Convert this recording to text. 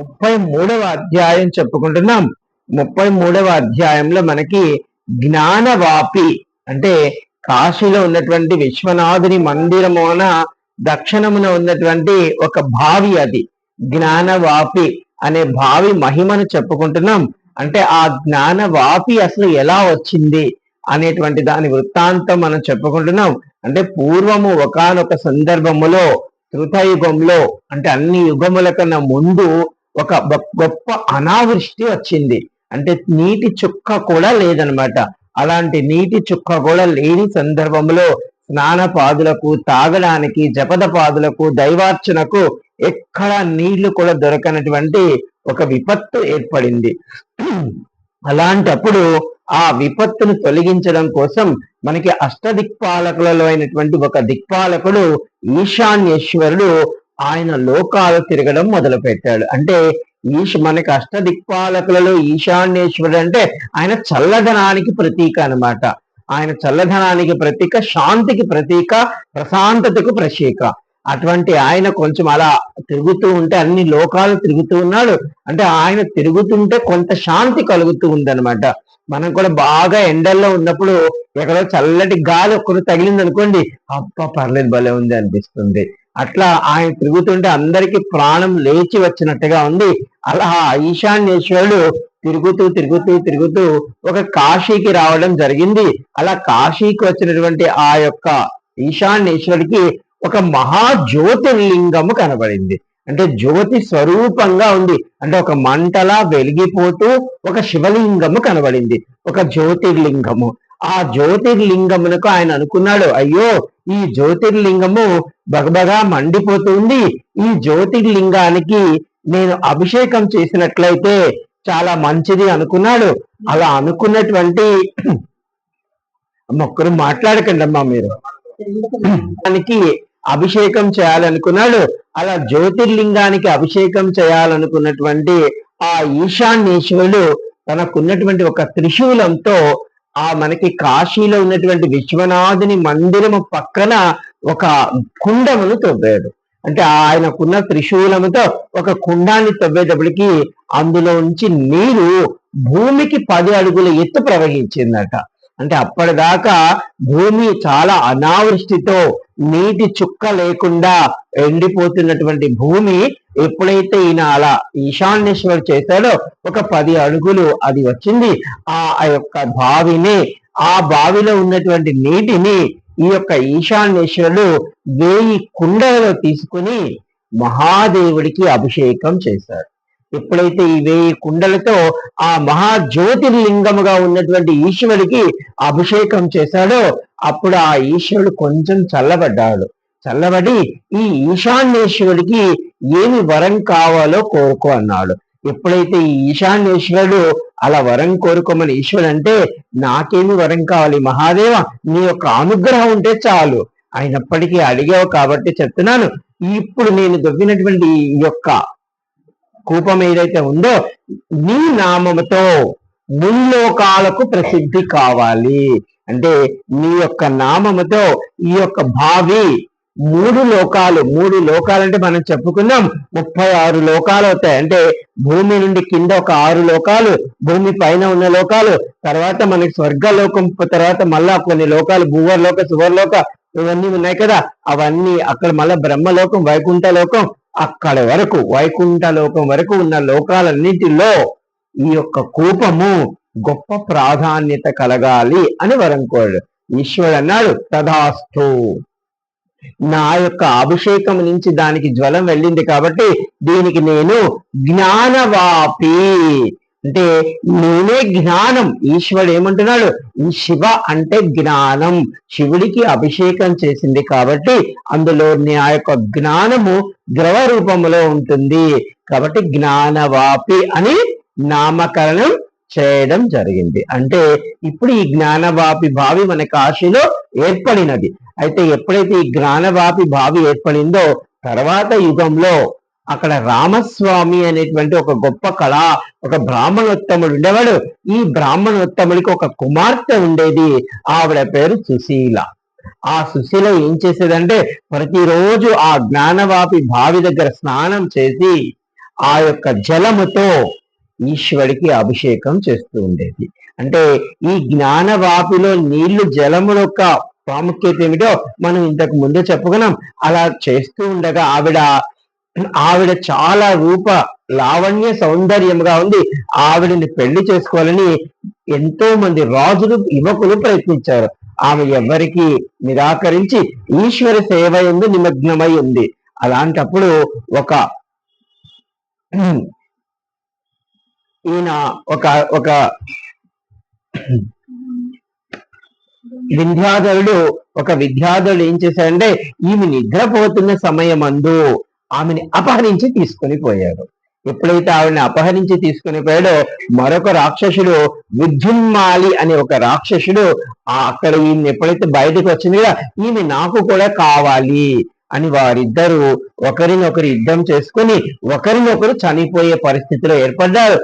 ముప్పై మూడవ అధ్యాయం చెప్పుకుంటున్నాం. ముప్పై మూడవ అధ్యాయంలో మనకి జ్ఞానవాపి అంటే కాశీలో ఉన్నటువంటి విశ్వనాథుని మందిరమున దక్షిణమున ఉన్నటువంటి ఒక బావి అది. జ్ఞానవాపి అనే బావి మహిమను చెప్పుకుంటున్నాం. అంటే ఆ జ్ఞానవాపి అసలు ఎలా వచ్చింది అనేటువంటి దాని వృత్తాంతం మనం చెప్పుకుంటున్నాం. అంటే పూర్వము ఒకానొక సందర్భములో యుగంలో అంటే అన్ని యుగముల కన్నా ముందు ఒక గొప్ప అనావృష్టి వచ్చింది. అంటే నీటి చుక్క కూడా లేదనమాట. అలాంటి నీటి చుక్క కూడా లేని సందర్భంలో స్నాన పాదులకు తాగడానికి జపద పాదులకు దైవార్చనకు ఎక్కడ నీళ్ళు కూడా దొరకనటువంటి ఒక విపత్తు ఏర్పడింది. అలాంటప్పుడు ఆ విపత్తును తొలగించడం కోసం మనకి అష్టదిక్పాలకులలో అయినటువంటి ఒక దిక్పాలకుడు ఈశాన్యేశ్వరుడు ఆయన లోకాలు తిరగడం మొదలు పెట్టాడు అంటే ఈశ మనకి అష్టదిక్పాలకులలో ఈశాన్యేశ్వరుడు అంటే ఆయన చల్లదనానికి ప్రతీక అనమాట ఆయన చల్లదనానికి ప్రతీక శాంతికి ప్రతీక ప్రశాంతతకు ప్రతీక. అటువంటి ఆయన కొంచెం అలా తిరుగుతూ ఉంటే అన్ని లోకాలు తిరుగుతూ ఉన్నాడు. అంటే ఆయన తిరుగుతుంటే కొంత శాంతి కలుగుతూ ఉందన్నమాట. మనం కూడా బాగా ఎండల్లో ఉన్నప్పుడు ఎక్కడో చల్లటి గాలి ఒక్కరు తగిలింది అనుకోండి అప్ప పర్లేదు భలే ఉంది అనిపిస్తుంది. అట్లా ఆయన తిరుగుతుంటే అందరికి ప్రాణం లేచి వచ్చినట్టుగా ఉంది. అలా ఈశాన్యేశ్వరుడు తిరుగుతూ తిరుగుతూ తిరుగుతూ ఒక కాశీకి రావడం జరిగింది. అలా కాశీకి వచ్చినటువంటి ఆ యొక్క ఈశాన్యేశ్వరుడికి ఒక మహా జ్యోతిర్లింగము కనబడింది. అంటే జ్యోతి స్వరూపంగా ఉంది. అంటే ఒక మంటలా వెలిగిపోతూ ఒక శివలింగము కనబడింది. ఒక జ్యోతిర్లింగము. ఆ జ్యోతిర్లింగమునకు ఆయన అనుకున్నాడు అయ్యో ఈ జ్యోతిర్లింగము బగబగా మండిపోతుంది ఈ జ్యోతిర్లింగానికి నేను అభిషేకం చేసినట్లయితే చాలా మంచిది అనుకున్నాడు. అలా అనుకున్నటువంటి ఒక్కరు మాట్లాడకండి అమ్మా మీరు. దానికి అభిషేకం చేయాలనుకున్నాడు. అలా జ్యోతిర్లింగానికి అభిషేకం చేయాలనుకున్నటువంటి ఆ ఈశాన్యేశ్వరుడు తనకున్నటువంటి ఒక త్రిశూలంతో ఆ మనకి కాశీలో ఉన్నటువంటి విశ్వనాథుని మందిరము పక్కన ఒక కుండమును తవ్వాడు. అంటే ఆయనకున్న త్రిశూలముతో ఒక కుండాన్ని తవ్వేటప్పటికి అందులో నుంచి నీరు భూమికి పది అడుగుల ఎత్తు ప్రవహించిందట. అంటే అప్పటిదాకా భూమి చాలా అనావృష్టితో నీటి చుక్క లేకుండా ఎండిపోతున్నటువంటి భూమి ఎప్పుడైతే ఈయన అలా ఈశాన్యేశ్వర్ చేశాడో ఒక పది అడుగులు అది వచ్చింది. ఆ యొక్క బావిని ఆ బావిలో ఉన్నటువంటి నీటిని ఈ యొక్క ఈశాన్యేశ్వరుడు వేయి కుండలలో తీసుకుని మహాదేవుడికి అభిషేకం చేశాడు. ఎప్పుడైతే ఈ వేయి కుండలతో ఆ మహా జ్యోతిర్లింగముగా ఉన్నటువంటి ఈశ్వరుడికి అభిషేకం చేశాడో అప్పుడు ఆ ఈశ్వరుడు కొంచెం చల్లబడ్డాడు. చల్లబడి ఈ ఈశాన్యేశ్వరుడికి ఏమి వరం కావాలో కోరుకో అన్నాడు. ఎప్పుడైతే ఈ ఈశాన్యేశ్వరుడు అలా వరం కోరుకోమని ఈశ్వరుడు అంటే నాకేమి వరం కావాలి మహాదేవ? నీ యొక్క అనుగ్రహం ఉంటే చాలు. అయినప్పటికీ అడిగావు కాబట్టి చెప్తున్నాను. ఇప్పుడు నేను దొవ్వినటువంటి ఈ యొక్క కూపం ఏదైతే ఉందో నీ నామముతో ముల్లోకాలకు ప్రసిద్ధి కావాలి. అంటే నీ యొక్క నామముతో ఈ యొక్క భావి మూడు లోకాలు మూడు లోకాలు అంటే మనం చెప్పుకుందాం. ముప్పై ఆరు లోకాలు అవుతాయి. అంటే భూమి నుండి కింద ఒక ఆరు లోకాలు భూమి పైన ఉన్న లోకాలు తర్వాత మనకి స్వర్గలోకం తర్వాత మళ్ళా కొన్ని లోకాలు భూవర్లోక సువర్లోక ఇవన్నీ ఉన్నాయి కదా. అవన్నీ అక్కడ మళ్ళా బ్రహ్మలోకం వైకుంఠ లోకం అక్కడ వరకు వైకుంఠ లోకం వరకు ఉన్న లోకాలన్నింటిలో ఈ యొక్క కూపము గొప్ప ప్రాధాన్యత కలగాలి అని వరం కోరాడు. ఈశ్వరుడు అన్నాడు తదాస్తు. నా యొక్క అభిషేకం నుంచి దానికి జ్వలం వెళ్ళింది కాబట్టి దీనికి నేను జ్ఞానవాపి. అంటే నేనే జ్ఞానం. ఈశ్వరుడు ఏమంటున్నాడు? ఈ శివ అంటే జ్ఞానం. శివుడికి అభిషేకం చేసింది కాబట్టి అందులో ఆ యొక్క జ్ఞానము ద్రవ రూపంలో ఉంటుంది. కాబట్టి జ్ఞానవాపి అని నామకరణం చేయడం జరిగింది. అంటే ఇప్పుడు ఈ జ్ఞానవాపి భావి మన కాశీలో ఏర్పడినది. అయితే ఎప్పుడైతే ఈ జ్ఞానవాపి భావి ఏర్పడిందో తర్వాత యుగంలో అక్కడ రామస్వామి అనేటువంటి ఒక గొప్ప కళ ఒక బ్రాహ్మణోత్తముడు ఉండేవాడు. ఈ బ్రాహ్మణోత్తముడికి ఒక కుమార్తె ఉండేది. ఆవిడ పేరు సుశీల. ఆ సుశీల ఏం చేసేదంటే ప్రతిరోజు ఆ జ్ఞానవాపి బావి దగ్గర స్నానం చేసి ఆ యొక్క జలముతో ఈశ్వడికి అభిషేకం చేస్తూ ఉండేది. అంటే ఈ జ్ఞానవాపిలో నీళ్ళు జలము యొక్క ప్రాముఖ్యత ఏమిటో మనం ఇంతకు ముందే చెప్పుకున్నాం. అలా చేస్తూ ఉండగా ఆవిడ ఆవిడ చాలా రూప లావణ్య సౌందర్యంగా ఉంది. ఆవిడని పెళ్ళి చేసుకోవాలని ఎంతో మంది రాజులు యువకులు ప్రయత్నించారు. ఆమె ఎవరికి నిరాకరించి ఈశ్వర సేవ ఎందు నిమగ్నమై ఉంది. అలాంటప్పుడు ఒక ఈయన ఒక ఒక వింధ్యాధరుడు ఒక విద్యాధరుడు ఏం చేశాడంటే ఈమె నిద్రపోతున్న సమయమందు ఆమెని అపహరించి తీసుకొని పోయాడు. ఎప్పుడైతే ఆవిడని అపహరించి తీసుకుని పోయాడో మరొక రాక్షసుడు విద్యున్మాలి అనే ఒక రాక్షసుడు ఆ అక్కడ ఈమె ఎప్పుడైతే బయటకు వచ్చింది కదా ఈమె నాకు కూడా కావాలి అని వారిద్దరూ ఒకరినొకరు యుద్ధం చేసుకుని ఒకరినొకరు చనిపోయే పరిస్థితిలో ఏర్పడ్డారు.